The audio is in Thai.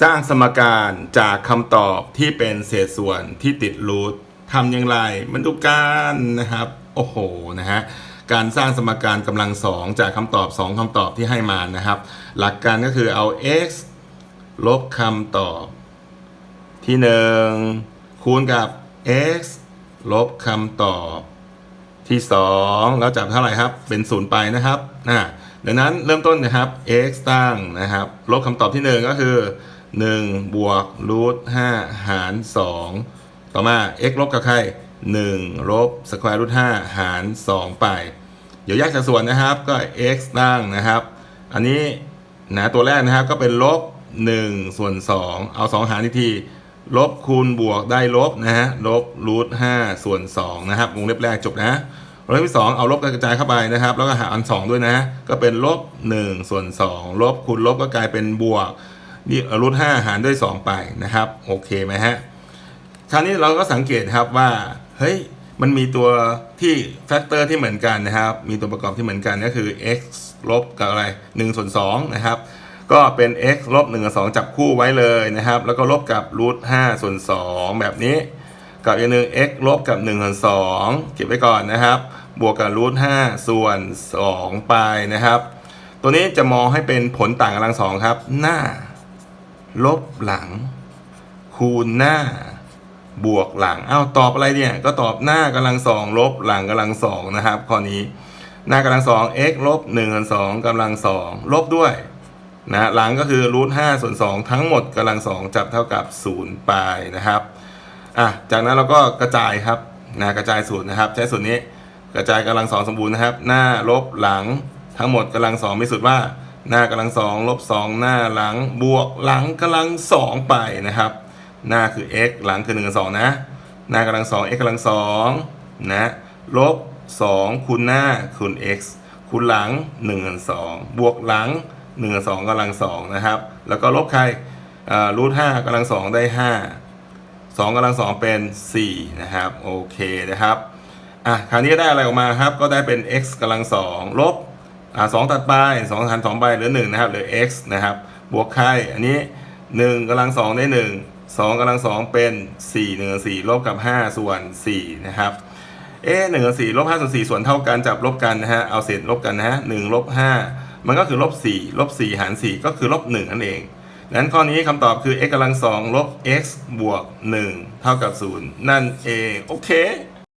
สร้างสมการจากคำตอบที่เป็นเศษส่วนที่ติดรูททำอย่างไรมันดูการนะครับ โอ้โหนะฮะการสร้างสมการกำลังสองจากคำตอบสองคำตอบที่ให้มานะครับ หลักการก็คือเอา x ลบคำตอบ ที่หนึ่งคูณกับ x ลบคำตอบที่สองแล้วจับเท่าไหร่ครับ เป็นศูนย์ไปนะครับนะดังนั้นเริ่มต้นนะครับ x ตั้งนะครับ ลบคำตอบที่หนึ่งก็คือ 1 บวกรูท5หาร 2 ต่อมา x ลบกับใคร 1 ลบสแควร์รูท5หาร 2 ไป เดี๋ยวแยกสัดส่วนนะครับก็ x ตั้งนะครับ อันนี้นะตัวแรกนะครับก็เป็นลบ 1 ส่วน 2 เอา 2 หารอีกที ลบคูณบวกได้ลบนะฮะลบรูท5ส่วน 2 นะครับวงเล็บแรกจบนะวงเล็บที่ 2 เอาลบกระจายเข้าไปนะครับ แล้วก็หาร2ด้วยนะ ก็เป็นลบ 1 ส่วน 2 ลบคูณลบก็กลายเป็นบวก นี่รูท5หารด้วย 2 ไปนะครับโอเคไหมฮะคราวนี้เราก็สังเกตครับว่าเฮ้ยมันมีตัวที่แฟกเตอร์ที่เหมือนกันนะครับ มีตัวประกอบที่เหมือนกันก็คือ x ลบกับอะไร1ส่วน2นะครับก็เป็น x ลบ1กับ2จับคู่ไว้เลยนะครับ แล้วก็ลบกับรูท5ส่วน2แบบนี้ กับอีกหนึ่ง x ลบกับ1ส่วน2เก็บไว้ก่อนนะครับ บวกกับรูท5ส่วน 2 ไปนะครับ ตัวนี้จะมองให้เป็นผลต่างกำลังสองครับ หน้า ลบหลัง คูณหน้า บวกหลังเอ้าตอบอะไรเนี่ย ก็ตอบหน้ากำลังสองลบหลังกำลังสองนะครับข้อนี้หน้ากำลังสอง x ลบหนึ่งส่วนสองกำลังสองลบด้วยนะหลังก็คือรูทห้าส่วนสองทั้งหมดกำลังสองจับเท่ากับศูนย์ไปนะครับอะจากนั้นเราก็กระจายครับนะกระจายสูตรนะครับ ใช้สูตรนี้กระจายกำลังสองสมบูรณ์นะครับ หน้าลบหลังทั้งหมดกำลังสองมีสูตรว่า หน้ากำลังสองลบสองหน้าหลังบวกหลังกำลังสองไปนะครับ หน้าคือ x หลังคือ1กับ2นะ หน้ากำลัง2 x กำลัง2นะลบ2คูณหน้าคูณ x คูณหลัง1กับ2บวกหลัง1กับ2กำลัง2นะครับ แล้วก็ลบใครรูท5กำลัง2ได้5 2กำลัง2เป็น4นะครับโอเคนะครับอะคราวนี้ได้อะไรออกมาครับก็ได้เป็น x กำลัง2ลบ อ่าสองตัดไปสองหารสองใบเหลือหนึ่งนะครับเหลือ x นะครับ บวกค่ายอันนี้หนึ่งกำลังสองได้หนึ่งสองกำลังสองเป็นสี่หนึ่งสี่ลบกับห้าส่วนสี่นะครับเอหนึ่งสี่ลบห้าส่วนสี่ส่วนเท่ากันจับลบกันนะฮะเอาเศษลบกันนะฮะหนึ่งลบห้ามันก็คือลบสี่ลบสี่หารสี่ก็คือลบหนึ่งนั่นเองดังนั้นข้อนี้คำตอบคือ x กำลังสองลบ x บวกหนึ่งเท่ากับศูนย์นั่นเอง โอเค